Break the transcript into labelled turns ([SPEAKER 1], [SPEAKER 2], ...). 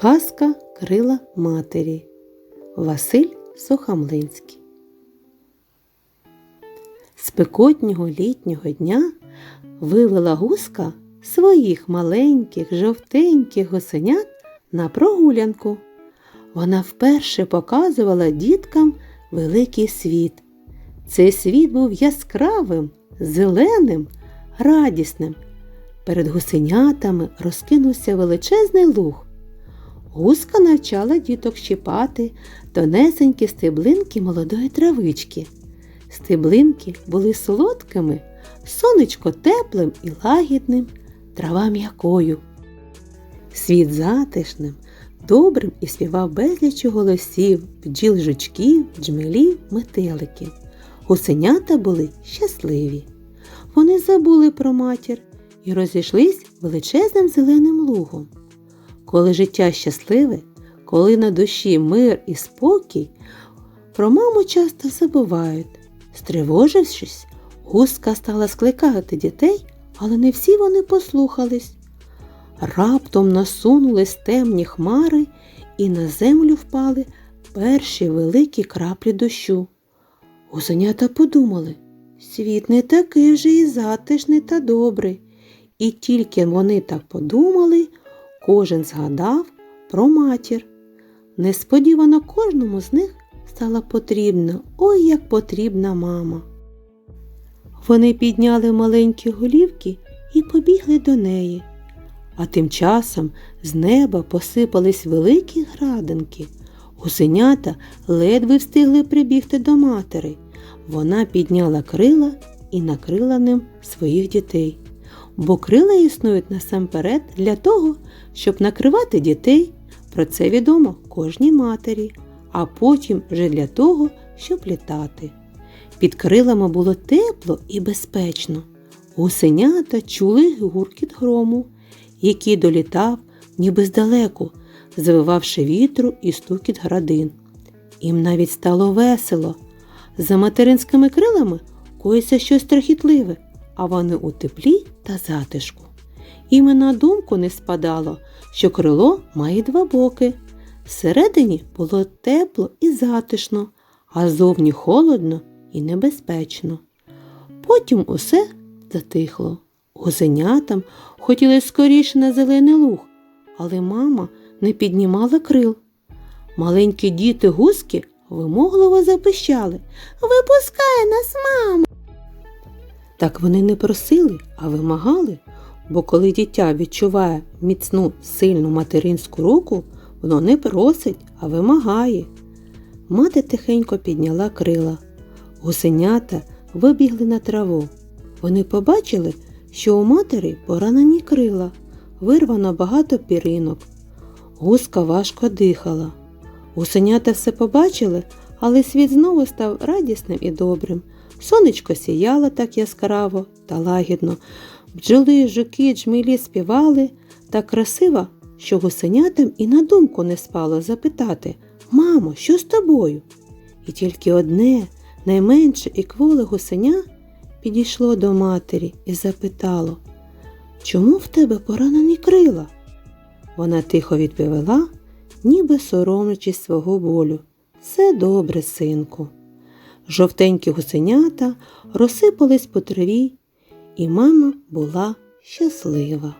[SPEAKER 1] Казка крила матері. Василь Сухомлинський. Спекотнього літнього дня вивела гуска своїх маленьких жовтеньких гусенят на прогулянку. Вона вперше показувала діткам великий світ. Цей світ був яскравим, зеленим, радісним. Перед гусенятами розкинувся величезний луг. Гуска навчала діток щипати тонесенькі стеблинки молодої травички. Стеблинки були солодкими, сонечко теплим і лагідним, трава м'якою. Світ затишним, добрим і співав безліч голосів, бджіл жучків, джмелів, метеликів. Гусенята були щасливі. Вони забули про матір і розійшлись величезним зеленим лугом. Коли життя щасливе, коли на душі мир і спокій, про маму часто забувають. Стривожившись, гуска стала скликати дітей, але не всі вони послухались. Раптом насунулись темні хмари, і на землю впали перші великі краплі дощу. Гусенята подумали, світ не такий вже і затишний та добрий. І тільки вони так подумали, кожен згадав про матір. Несподівано кожному з них стала потрібна, ой як потрібна мама. Вони підняли маленькі голівки і побігли до неї. А тим часом з неба посипались великі градинки. Гусенята ледве встигли прибігти до матері. Вона підняла крила і накрила ним своїх дітей. Бо крила існують насамперед для того, щоб накривати дітей. Про це відомо кожній матері, а потім вже для того, щоб літати. Під крилами було тепло і безпечно. Гусенята чули гуркіт грому, який долітав ніби здалеку, завивавши вітру і стукіт градин. Їм навіть стало весело. За материнськими крилами коїться щось страхітливе, а вони у теплі та затишку. Їм і на думку не спадало, що крило має два боки. Всередині було тепло і затишно, а зовні холодно і небезпечно. Потім усе затихло. Гусенятам хотіли скоріше на зелений луг, але мама не піднімала крил. Маленькі діти гуски вимогливо запищали Випускай нас, мамо! Так вони не просили, а вимагали, бо коли дитя відчуває міцну сильну материнську руку, воно не просить, а вимагає. Мати тихенько підняла крила. Гусенята вибігли на траву. Вони побачили, що у матері поранені крила, вирвано багато піринок. Гуска важко дихала. Гусенята все побачили, але світ знову став радісним і добрим. Сонечко сіяло так яскраво та лагідно. Бджоли, жуки, джмілі співали так красиво, що гусенятам і на думку не спало запитати Мамо, що з тобою? І тільки одне, найменше і кволе гусеня підійшло до матері і запитало Чому в тебе поранені крила? Вона тихо відповіла, ніби соромлячись свого болю. Все добре, синку. Жовтенькі гусенята розсипались по траві, і мама була щаслива.